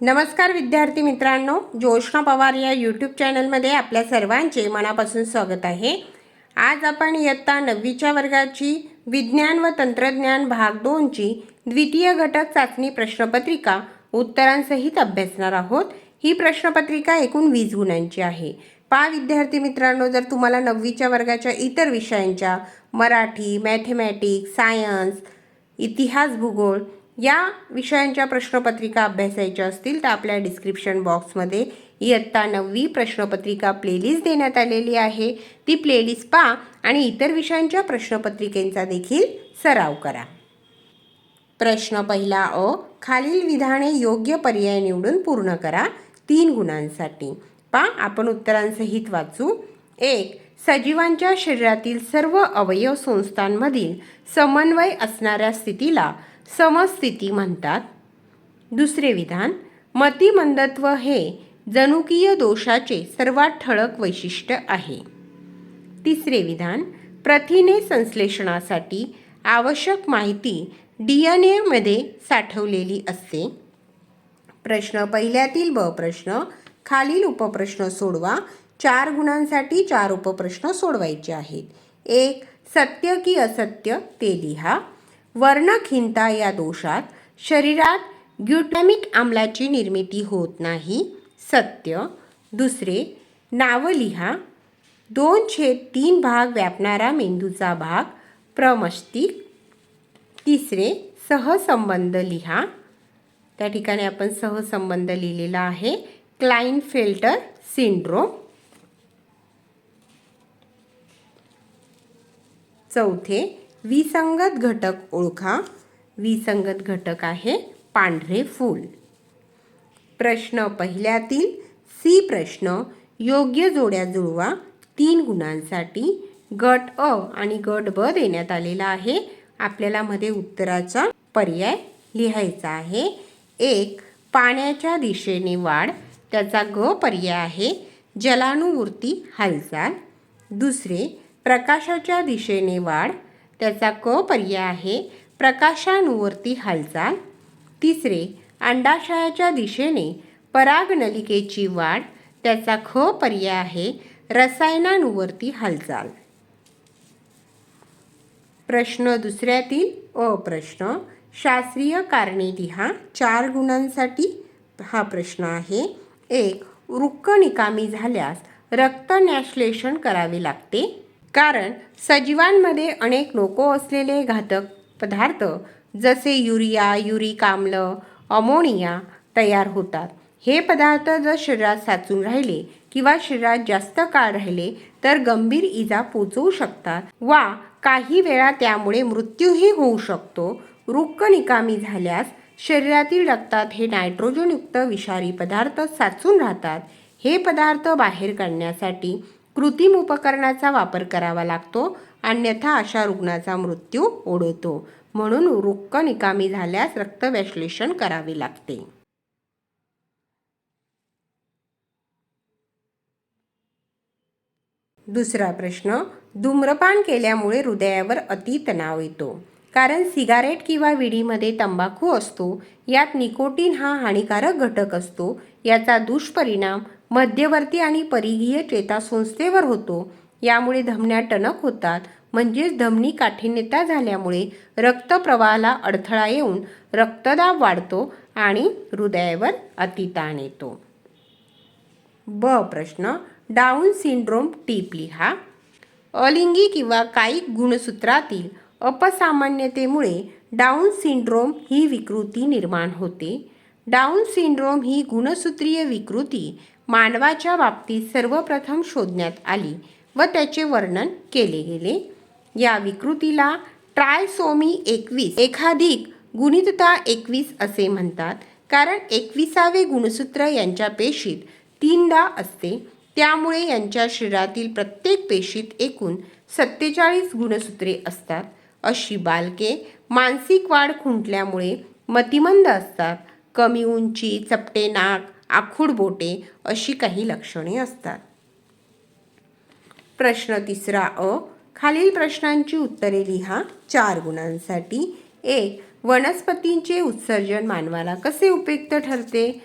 नमस्कार विद्यार्थी मित्रांनो जोशना पवार या यूट्यूब चॅनलमध्ये आपल्या सर्वांचे मनापासून स्वागत आहे. आज आपण इयत्ता नववीच्या वर्गाची विज्ञान व तंत्रज्ञान भाग दोनची द्वितीय घटक चाचणी प्रश्नपत्रिका उत्तरांसहित अभ्यासणार आहोत. ही प्रश्नपत्रिका एकूण वीस गुणांची आहे. पा विद्यार्थी मित्रांनो जर तुम्हाला नववीच्या वर्गाच्या इतर विषयांच्या मराठी मॅथमॅटिक्स सायन्स इतिहास भूगोल या विषयांच्या प्रश्नपत्रिका अभ्यासायच्या असतील तर आपल्या डिस्क्रिप्शन बॉक्समध्ये इयत्ता नववी प्रश्नपत्रिका प्लेलिस्ट देण्यात आलेली आहे. ती प्लेलिस्ट पहा आणि इतर विषयांच्या प्रश्नपत्रिकेंचा देखील सराव करा. प्रश्न पहिला अ खालील विधाने योग्य पर्याय निवडून पूर्ण करा. तीन गुणांसाठी. पा आपण उत्तरांसहित वाचू. एक सजीवांच्या शरीरातील सर्व अवयव संस्थांमधील समन्वय असणाऱ्या स्थितीला समस्थिती म्हणतात. दुसरे विधान मतिमंदत्व हे जनुकीय दोषाचे सर्वात ठळक वैशिष्ट्य आहे. तिसरे विधान प्रथिने संश्लेषणासाठी आवश्यक माहिती डी एन एमध्ये साठवलेली असते. प्रश्न पहिल्यातील ब प्रश्न खालील उपप्रश्न सोडवा चार गुणांसाठी चार उपप्रश्न सोडवायचे आहेत. एक सत्य की असत्य ते लिहा. वर्णखिंता या दोषात शरीरात ग्युटॅमिक आम्लाची निर्मिती होत नाही. सत्य. दुसरे नावं लिहा दोन छेद तीन भाग व्यापणारा मेंदूचा भाग. प्रमस्तिक. तिसरे सहसंबंध लिहा. त्या ठिकाणी आपण सहसंबंध लिहिलेला आहे. Klinefelter syndrome. चौथे विसंगत घटक ओळखा. विसंगत घटक आहे पांढरे फूल. प्रश्न पहिल्यातील सी प्रश्न योग्य जोड्या जुळवा. तीन गुणांसाठी गट अ आणि गट ब देण्यात आलेला आहे. आपल्याला मध्ये उत्तराचा पर्याय लिहायचा आहे. एक पाण्याच्या दिशेने वाढ. त्याचा ग पर्याय आहे. जलानुवृत्ती हालचाल. दुसरे प्रकाशाच्या दिशेने वाढ. त्याचा क पर्याय आहे प्रकाशांवरती हालचाल. तिसरे अंडाशयाच्या दिशेने परागनलिकेची वाढ. त्याचा ख पर्याय आहे रसायनांवरती हालचाल. प्रश्न दुसऱ्यातील अ प्रश्न शास्त्रीय कारणे लिहा चार गुणांसाठी हा प्रश्न आहे. एक वृक्क निकामी झाल्यास रक्तन्याश्लेषण करावे लागते. कारण सजीवांमध्ये अनेक नको असलेले घातक पदार्थ जसे युरिया युरिक आम्ल अमोनिया तयार होतात. हे पदार्थ जर शरीरात साचून राहिले किंवा शरीरात जास्त काळ राहिले तर गंभीर इजा पोचवू शकतात वा काही वेळा त्यामुळे मृत्यूही होऊ शकतो. रुक्क निकामी झाल्यास शरीरातील रक्तात हे नायट्रोजनयुक्त विषारी पदार्थ साचून राहतात. हे पदार्थ बाहेर काढण्यासाठी कृत्रिम उपकरणाचा वापर करावा लागतो. अन्यथा अशा रुग्णाचा मृत्यू ओढवतो म्हणून वृक्क निकामी झाल्यास रक्तविश्लेषण करावे लागते. दुसरा प्रश्न. धूम्रपान केल्यामुळे हृदयावर अति तणाव येतो. कारण सिगारेट किंवा विडीमध्ये तंबाखू असतो. यात निकोटीन हा हानिकारक घटक असतो. याचा दुष्परिणाम मध्यवर्ती आणि परिघीय चेतासंस्थेवर होतो. यामुळे धमन्या टणक होतात. म्हणजेच धमनी काठिण्यता झाल्यामुळे रक्तप्रवाहाला अडथळा येऊन रक्तदाब वाढतो आणि हृदयावर अतिताण येतो. ब प्रश्न. डाऊन सिंड्रोम टीप लिहा. अलिंगी किंवा कायिक गुणसूत्रातील अपसामान्यतेमुळे डाऊन सिंड्रोम ही विकृती निर्माण होते. डाऊन सिंड्रोम ही गुणसूत्रीय विकृती मानवाच्या बाबतीत सर्वप्रथम शोधण्यात आली व त्याचे वर्णन केले गेले. या विकृतीला ट्रायसोमी एकवीस एकाधिक गुणितता एकवीस असे म्हणतात. कारण एकविसावे गुणसूत्र यांच्या पेशीत तीनदा असते. त्यामुळे यांच्या शरीरातील प्रत्येक पेशीत एकूण सत्तेचाळीस गुणसूत्रे असतात. अशी बालके मानसिक वाढ खुंटल्यामुळे मतिमंद असतात. कमी उंची चपटे नाक आखूड बोटे अशी काही लक्षणे असतात. प्रश्न तिसरा अ. खालील प्रश्नांची उत्तरे लिहा. चार गुणांसाठी. एक वनस्पतींचे उत्सर्जन मानवाला कसे उपयुक्त ठरते?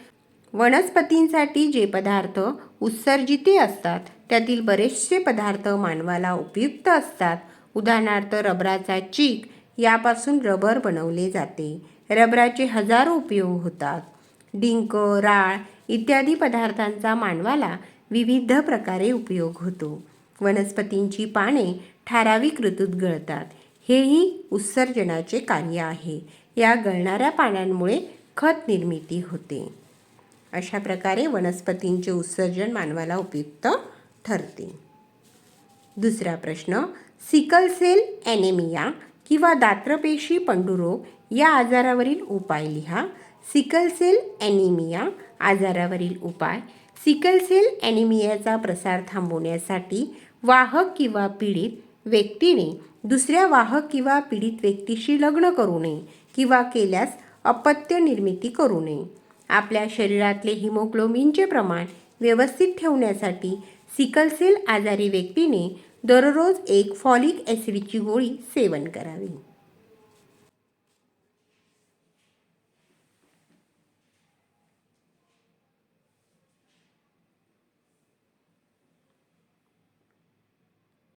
वनस्पतींसाठी जे पदार्थ उत्सर्जिते असतात त्यातील बरेचसे पदार्थ मानवाला उपयुक्त असतात. उदाहरणार्थ रबराचा चीक यापासून रबर बनवले जाते. रबराचे हजारो उपयोग होतात. डिंक राळ इत्यादी पदार्थांचा मानवाला विविध प्रकारे उपयोग होतो. वनस्पतींची पाने ठराविक ऋतूत गळतात. हेही उत्सर्जनाचे कार्य आहे. या गळणाऱ्या पाण्यांमुळे खत निर्मिती होते. अशा प्रकारे वनस्पतींचे उत्सर्जन मानवाला उपयुक्त ठरते. दुसरा प्रश्न सिकल सेल ॲनेमिया किंवा दात्रपेशी पंडुरोग या आजारावरील उपाय लिहा. सिकल सेल ॲनिमिया आजारावरील उपाय. सिकल सेल ॲनिमियाचा प्रसार थांबवण्यासाठी वाहक किंवा पीडित व्यक्तीने दुसऱ्या वाहक किंवा पीडित व्यक्तीशी लग्न करू नये किंवा केल्यास अपत्य निर्मिती करू नये. आपल्या शरीरातले हिमोग्लोबिनचे प्रमाण व्यवस्थित ठेवण्यासाठी सिकल सेल आजारी व्यक्तीने दररोज एक फॉलिक ॲसिडची गोळी सेवन करावी.